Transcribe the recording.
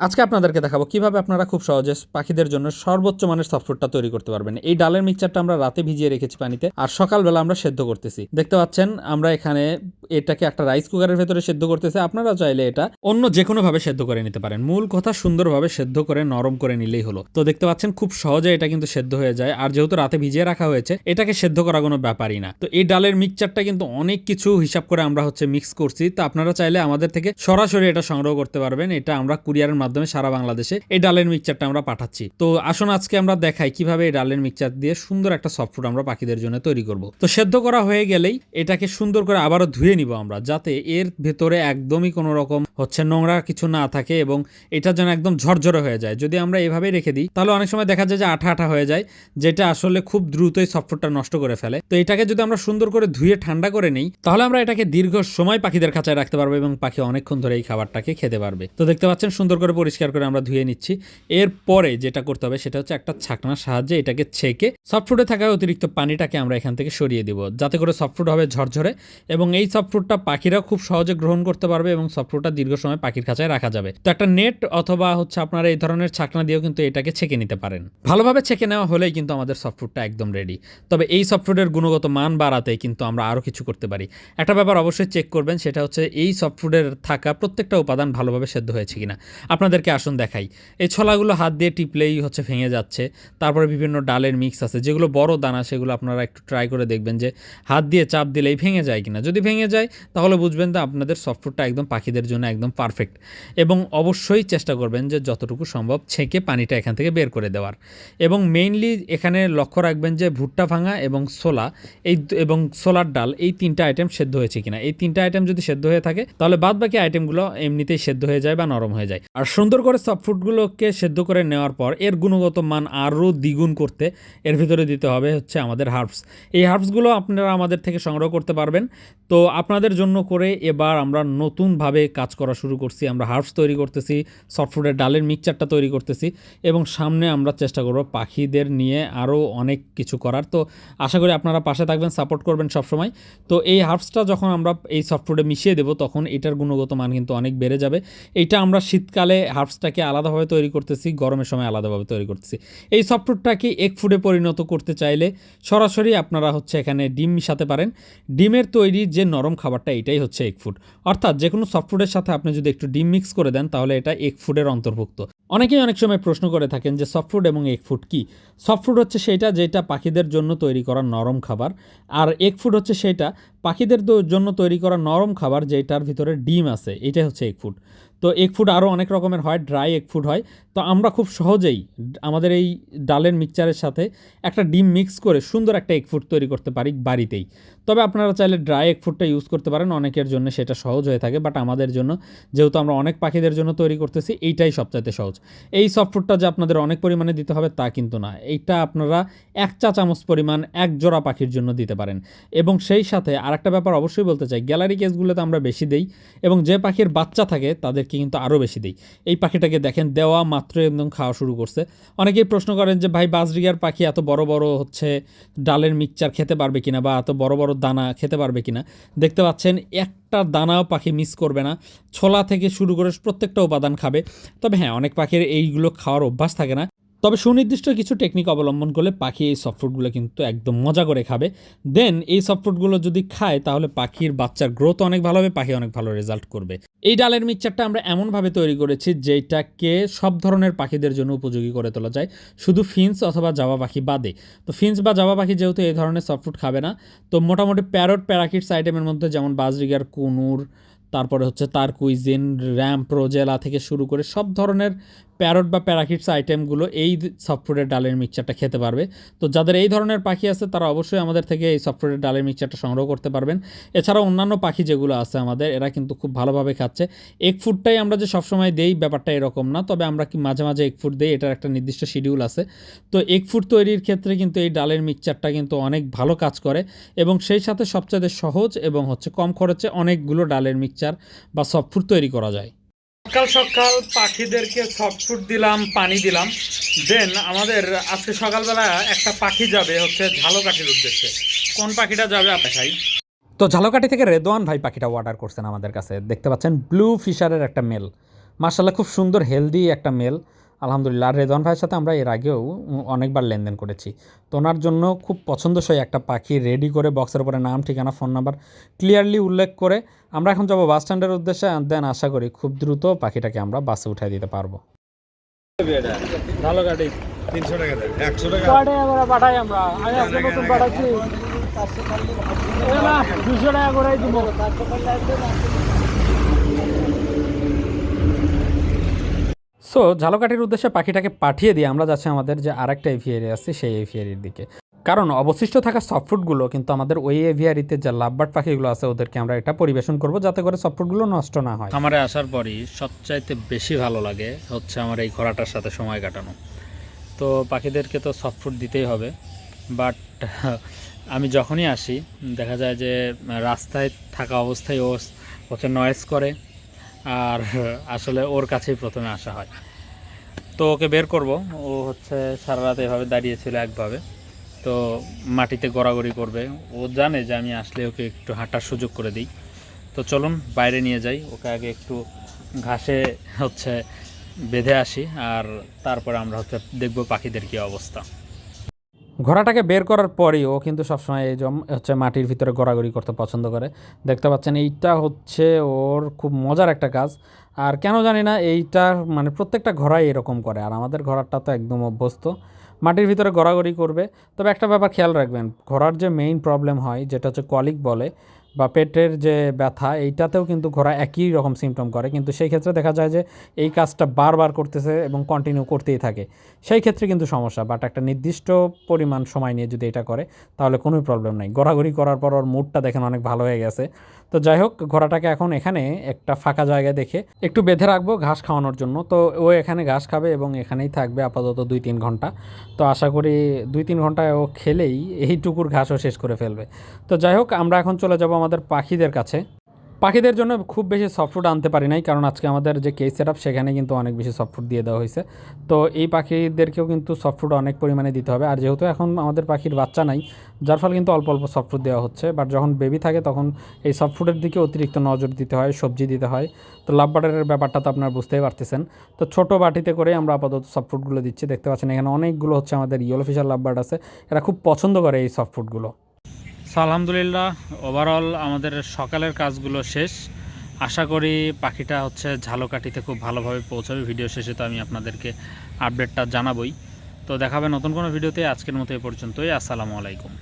আজকে আপনাদেরকে দেখাবো কীভাবে আপনারা খুব সহজে পাখিদের জন্য সর্বোচ্চ মানের সফটওয়্যারটা তৈরি করতে পারবেন। এই ডালের মিক্সচারটা আমরা রাতে ভিজিয়ে রেখেছি পানিতে আর সকালবেলা আমরা সেদ্ধ করতেছি। দেখতে পাচ্ছেন, আমরা এখানে এটাকে একটা রাইস কুকারের ভেতরে সেদ্ধ করতেছি। আপনারা চাইলে এটা অন্য যে কোনো ভাবে সেদ্ধ করে নিতে পারেন। মূল কথা সুন্দরভাবে সেদ্ধ করে, নরম করে নিলেই হলো। তো দেখতে পাচ্ছেন, খুব সহজে এটা কিন্তু সেদ্ধ হয়ে যায়। আর যেহেতু রাতে ভিজিয়ে রাখা হয়েছে, এটাকে সেদ্ধ করা কোনো ব্যাপারই না। তো এই ডালের মিক্সচারটা কিন্তু অনেক কিছু হিসাব করে আমরা হচ্ছে মিক্স করছি। তো আপনারা চাইলে আমাদের থেকে সরাসরি এটা সংগ্রহ করতে পারবেন। এটা আমরা কুরিয়ারের মাধ্যমে সারা বাংলাদেশে এই ডালের মিক্সচারটা আমরা পাঠাচ্ছি। তো আসুন আজকে আমরা দেখাই কীভাবে এই ডালের মিক্সচার দিয়ে সুন্দর একটা সফট ফুড আমরা পাখিদের জন্য তৈরি করব। তো সেদ্ধ করা হয়ে গেলেই এটাকে সুন্দর করে আবারও ধুয়ে নিব আমরা, যাতে এর ভেতরে একদমই কোনো রকম হচ্ছে নোংরা কিছু না থাকে এবং এটা যেন একদম ঝরঝরে হয়ে যায়। যদি আমরা এভাবেই রেখে দিই, তাহলে অনেক সময় দেখা যায় যে আঠা আঠা হয়ে যায়, যেটা আসলে খুব দ্রুতই সফটওয়্যারটা নষ্ট করে ফেলে। তো এটাকে যদি আমরা সুন্দর করে ধুয়ে ঠান্ডা করে নিই, তাহলে আমরা এটাকে দীর্ঘ সময় পাখিদের খাঁচায় রাখতে পারব এবং পাখি অনেকক্ষণ ধরে এই খাবারটাকে খেতে পারবে। তো দেখতে পাচ্ছেন সুন্দর করে পরিষ্কার করে আমরা ধুয়ে নিচ্ছি। এরপরে যেটা করতে হবে সেটা হচ্ছে একটা ছাকনার সাহায্যে এটাকে ছেঁকে সফটফুডে থাকা অতিরিক্ত পানিটাকে আমরা এখান থেকে সরিয়ে দিব। যাতে করে সফটফুড হবে ঝরঝরে এবং এই সফটফুডটা পাখিরা খুব সহজে গ্রহণ করতে পারবে এবং সফটফুডটা দীর্ঘ সময় পাখির খাঁচায় রাখা যাবে। তো একটা নেট অথবা হচ্ছে আপনারা এই ধরনের ছাকনা দিয়েও কিন্তু এটাকে ছেঁকে নিতে পারেন। ভালোভাবে ছেঁকে নেওয়া হলেই কিন্তু আমাদের সফটফুডটা একদম রেডি তবে এই সফটফুডের গুণগত মান বাড়াতে কিন্তু আমরা আরও কিছু করতে পারি। একটা ব্যাপার অবশ্যই চেক করবেন, সেটা হচ্ছে এই সফটফুডের থাকা প্রত্যেকটা উপাদান ভালোভাবে সেদ্ধ হয়েছে কিনা। আপনাদেরকে আসুন দেখাই। এই ছলাগুলো হাত দিয়ে টিপলেই হচ্ছে ভেঙে যাচ্ছে। তারপরে বিভিন্ন ডালের মিক্স আছে, যেগুলো বড় দানা, সেগুলো আপনারা একটু ট্রাই করে দেখবেন যে হাত দিয়ে চাপ দিলেই ভেঙে যায় কিনা। যদি ভেঙে যায়, তাহলে বুঝবেন যে আপনাদের সফটফুডটা একদম পাখিদের জন্য একদম পারফেক্ট এবং অবশ্যই চেষ্টা করবেন যে যতটুকু সম্ভব ছেঁকে পানিটা এখান থেকে বের করে দেওয়ার। এবং মেইনলি এখানে লক্ষ্য রাখবেন যে ভুট্টা ভাঙা এবং ছোলা, এই এবং ছোলার ডাল, এই তিনটা আইটেম সেদ্ধ হয়েছে কিনা। এই তিনটা আইটেম যদি সেদ্ধ হয়ে থাকে, তাহলে বাদ বাকি আইটেমগুলো এমনিতেই সেদ্ধ হয়ে যায় বা নরম হয়ে যায়। আর সুন্দর করে সফট ফুডগুলোকে সেদ্ধ করে নেওয়ার পর এর গুণগত মান আরও দ্বিগুণ করতে এর ভিতরে দিতে হবে হচ্ছে আমাদের হার্বস এই হার্বসগুলো আপনারা আমাদের থেকে সংগ্রহ করতে পারবেন। তো আপনাদের জন্য করে এবার আমরা নতুনভাবে কাজ করা শুরু করছি। আমরা হার্বস তৈরি করতেছি সফটফুডের ডালের মিক্সচারটা তৈরি করতেছি এবং সামনে আমরা চেষ্টা করব পাখিদের নিয়ে আরও অনেক কিছু করার। তো আশা করি আপনারা পাশে থাকবেন সাপোর্ট করবেন সবসময়। তো এই হার্বসটা যখন আমরা এই সফটফুডে মিশিয়ে দেবো, তখন এটার গুণগত মান কিন্তু অনেক বেড়ে যাবে। এইটা আমরা শীতকালে হার্বসটাকে আলাদাভাবে তৈরি করতেছি, গরমের সময় আলাদাভাবে তৈরি করতেছি। এই সফটফুডটাকে এক ফুডে পরিণত করতে চাইলে সরাসরি আপনারা হচ্ছে এখানে ডিম মিশাতে পারেন। ডিমের তৈরি যে নরম খাবারটা, এটাই হচ্ছে এক ফুড অর্থাৎ যে কোনো সফটফুডের সাথে আপনি যদি একটু ডিম মিক্স করে দেন, তাহলে এটা এক ফুডের অন্তর্ভুক্ত। অনেকেই অনেক সময় প্রশ্ন করে থাকেন যে সফটফুড এবং এগ ফুড কী? সফটফুড হচ্ছে সেইটা যেটা পাখিদের জন্য তৈরি করা নরম খাবার, আর এগ ফুড হচ্ছে সেটা পাখিদের জন্য তৈরি করা নরম খাবার যেটার ভিতরে ডিম আছে, এটাই হচ্ছে এগ ফুড তো এগ ফুড আরও অনেক রকমের হয় ড্রাই এগ ফুড হয়। তো আমরা খুব সহজেই আমাদের এই ডালের মিক্সচারের সাথে একটা ডিম মিক্স করে সুন্দর একটা এগ ফুড তৈরি করতে পারি বাড়িতেই। তবে আপনারা চাইলে ড্রাই এগ ফুডটা ইউজ করতে পারেন, অনেকের জন্য সেটা সহজ হয়ে থাকে বাট আমাদের জন্য, যেহেতু আমরা অনেক পাখিদের জন্য তৈরি করতেছি, এইটাই সবচাইতে সহজ। এই সফট ফুডটা যে আপনাদের অনেক পরিমাণে দিতে হবে তা কিন্তু না, এইটা আপনারা এক চা চামচ পরিমাণ এক জোড়া পাখির জন্য দিতে পারেন। এবং সেই সাথে আরেকটা ব্যাপার অবশ্যই বলতে চাই, গ্যালারি কেসগুলোতে আমরা বেশি দেই এবং যে পাখির বাচ্চা থাকে তাদেরকে কিন্তু আরও বেশি দিই। এই পাখিটাকে দেখেন, দেওয়া মাত্র একদম খাওয়া শুরু করছে। অনেকেই প্রশ্ন করেন যে, ভাই বাজরিগার পাখি এত বড় বড় হচ্ছে, ডালের মিক্সচার খেতে পারবে কিনা বা এত বড় বড় দানা খেতে পারবে কিনা? দেখতে পাচ্ছেন, একটা দানাও পাখি মিস করবে না। ছোলা থেকে শুরু করে প্রত্যেকটা উপাদান খাবে। তবে হ্যাঁ অনেক পাখির এইগুলো খাওয়ার অভ্যাস থাকে না। তবে সুনির্দিষ্ট কিছু টেকনিক অবলম্বন করলে পাখি এই সফটফুডগুলো কিন্তু একদম মজা করে খাবে। দেন এই সফটফুডগুলো যদি খায়, তাহলে পাখির বাচ্চার গ্রোথ অনেক ভালো হবে, পাখি অনেক ভালো রেজাল্ট করবে। এই ডালের মিক্সচারটা আমরা এমনভাবে তৈরি করেছি, যেটাকে সব ধরনের পাখিদের জন্য উপযোগী করে তোলা যায়। শুধু ফিন্স অথবা জাবা পাখি বাদে। তো ফিন্স বা জাবা পাখি যেহেতু এই ধরনের সফটফুড খাবে না, তো মোটামুটি প্যারট প্যারাকিটস আইটেমের মধ্যে যেমন বাজরিগার, কুনুর, তারপরে হচ্ছে তার কুইজিন র্যাম্প রোজেলা থেকে শুরু করে সব ধরনের প্যারট বা প্যারাকিটস আইটেমগুলো এই সফটফুডের ডালের মিক্সচারটা খেতে পারবে। তো যাদের এই ধরনের পাখি আছে, তারা অবশ্যই আমাদের থেকে এই সফটফুডের ডালের মিক্সচারটা সংগ্রহ করতে পারবেন। এছাড়া অন্যান্য পাখি যেগুলো আছে আমাদের, এরা কিন্তু খুব ভালোভাবে খাচ্ছে। এক ফুডটাই আমরা যে সবসময় দেই, ব্যাপারটা এরকম না। তবে আমরা কি মাঝে মাঝে এক ফুড দিই, এটার একটা নির্দিষ্ট শিডিউল আছে। তো এক ফুড তৈরির ক্ষেত্রে কিন্তু এই ডালের মিক্সচারটা কিন্তু অনেক ভালো কাজ করে এবং সেই সাথে সবচেয়ে সহজ এবং হচ্ছে কম খরচে অনেকগুলো ডালের মিক্সচার বা সফটফুড তৈরি করা যায়। সকাল সকাল পাখিদেরকে সফটফুড দিলাম, পানি দিলাম। দেন আমাদের আজকে সকালবেলা একটা পাখি যাবে হচ্ছে ঝালকাঠির উদ্দেশ্যে। কোন পাখিটা যাবে দেখাই। তো ঝালকাঠি থেকে রেদোয়ান ভাই পাখিটা অর্ডার করছেন আমাদের কাছে। দেখতে পাচ্ছেন ব্লু ফিশারের একটা মেল মার্শাল্লাহ খুব সুন্দর হেলদি একটা মেল আলহামদুলিল্লাহ। রেদওয়ান ভাইয়ের সাথে আমরা এর আগেও অনেকবার লেনদেন করেছি। তো ওনার জন্য খুব পছন্দসই একটা পাখি রেডি করে বক্সের উপরে নাম ঠিকানা ফোন নাম্বার ক্লিয়ারলি উল্লেখ করে আমরা এখন যাব বাস স্ট্যান্ডের উদ্দেশ্যে দেন আশা করি খুব দ্রুত পাখিটাকে আমরা বাসে উঠাই দিতে পারব। ভালো গাড়ি তিনশো টাকা একশো টাকা। পাঠাই আমরা। আমি আজকে নতুন পাঠাচ্ছি। দুশো টাকা করে দিব। সো ঝালকাঠির উদ্দেশ্যে পাখিটাকে পাঠিয়ে দিয়ে আমরা যাচ্ছি আমাদের যে আরেকটা এভিয়ারি আছে, সেই এভিয়ারির দিকে। কারণ অবশিষ্ট থাকা সফটফুডগুলো কিন্তু আমাদের ওই এভিয়ারিতে যে লাভবার্ড পাখিগুলো আছে, ওদেরকে আমরা এটা পরিবেশন করব যাতে করে সফটফুডগুলো নষ্ট না হয়। খামারে আসার পরই সবচাইতে বেশি ভালো লাগে হচ্ছে আমার এই ঘোড়াটার সাথে সময় কাটানো। তো পাখিদেরকে তো সফট ফুড দিতেই হবে বাট আমি যখনই আসি, দেখা যায় যে রাস্তায় থাকা অবস্থায় ও হচ্ছে নয়েজ করে। আর আসলে ওর কাছেই প্রথমে আসা হয়। তো ওকে বের করব। ও হচ্ছে সারা রাত এভাবে দাঁড়িয়েছিল একভাবে। তো মাটিতে গড়াগড়ি করবে। ও জানে যে আমি আসলে ওকে একটু হাঁটার সুযোগ করে দিই। তো চলুন, বাইরে নিয়ে যাই। ওকে আগে একটু ঘাসে হচ্ছে বেঁধে আসি। আর তারপরে আমরা হচ্ছে দেখব পাখিদের কী অবস্থা। ঘোড়াটাকে বের করার পরই ও কিন্তু সবসময় এই জম হচ্ছে মাটির ভিতরে গড়াগড়ি করতে পছন্দ করে। দেখতে পাচ্ছেন এইটা হচ্ছে ওর খুব মজার একটা কাজ। আর কেন জানি না এইটা মানে প্রত্যেকটা ঘোড়াই এরকম করে, আর আমাদের ঘোড়াটা তো একদম অভ্যস্ত। মাটির ভিতরে গড়াগড়ি করবে। তবে একটা ব্যাপার খেয়াল রাখবেন, ঘোড়ার যে মেইন প্রবলেম হয়, যেটা হচ্ছে কলিক বলে বা পেটের যে ব্যথা, এইটাতেও কিন্তু ঘোড়া একই রকম সিমটম করে। কিন্তু সেই ক্ষেত্রে দেখা যায় যে এই কাজটা বারবার করতেছে এবং কন্টিনিউ করতেই থাকে। সেই ক্ষেত্রে কিন্তু সমস্যা বাট একটা নির্দিষ্ট পরিমাণ সময় নিয়ে যদি এটা করে, তাহলে কোনো প্রবলেম নাই। ঘোরাঘুরি করার পর ওর মুডটা দেখেন অনেক ভালো হয়ে গেছে। তো যাই হোক, ঘোড়াটাকে এখন এখানে একটা ফাঁকা জায়গায় দেখে একটু বেঁধে রাখব ঘাস খাওয়ানোর জন্য। তো ও এখানে ঘাস খাবে এবং এখানেই থাকবে আপাতত দুই তিন ঘণ্টা। তো আশা করি দুই তিন ঘন্টায় ও খেলেই এই টুকুর ঘাসও শেষ করে ফেলবে। তো যাই হোক, আমরা এখন চলে যাব আমাদের পাখিদের কাছে। পাখিদের জন্য খুব বেশি সফটফুড আনতে পারি নাই, কারণ আজকে আমাদের যে কেস সেট সেখানে কিন্তু অনেক বেশি সফটফুড দিয়ে দেওয়া হয়েছে। তো এই পাখিদেরকেও কিন্তু সফটফুড অনেক পরিমাণে দিতে হবে। আর যেহেতু এখন আমাদের পাখির বাচ্চা নাই, যার ফলে কিন্তু অল্প অল্প সফটফুড দেওয়া হচ্ছে। বাট যখন বেবি থাকে তখন এই সফটফুডের দিকে অতিরিক্ত নজর দিতে হয়, সবজি দিতে হয়। তো লাভ বাটারের ব্যাপারটা তো আপনারা বুঝতেই পারতেছেন। তো ছোটো বাটিতে করে আমরা আপাতত সফটফুডগুলো দিচ্ছি। দেখতে পাচ্ছেন এখানে অনেকগুলো হচ্ছে আমাদের ইয়েলো ফিশার লাভ বার্ড আছে। এরা খুব পছন্দ করে এই সফটফুডগুলো সো আলহামদুলিল্লাহ ওভারঅল আমাদের সকালের কাজগুলো শেষ। আশা করি পাখিটা হচ্ছে ঝালকাঠিতে খুব ভালোভাবে পৌঁছাবে। ভিডিও শেষে তো আমি আপনাদেরকে আপডেটটা জানাবই। তো দেখাবে নতুন কোনো ভিডিওতে। আজকের মতো এ পর্যন্তই। আসসালামু আলাইকুম।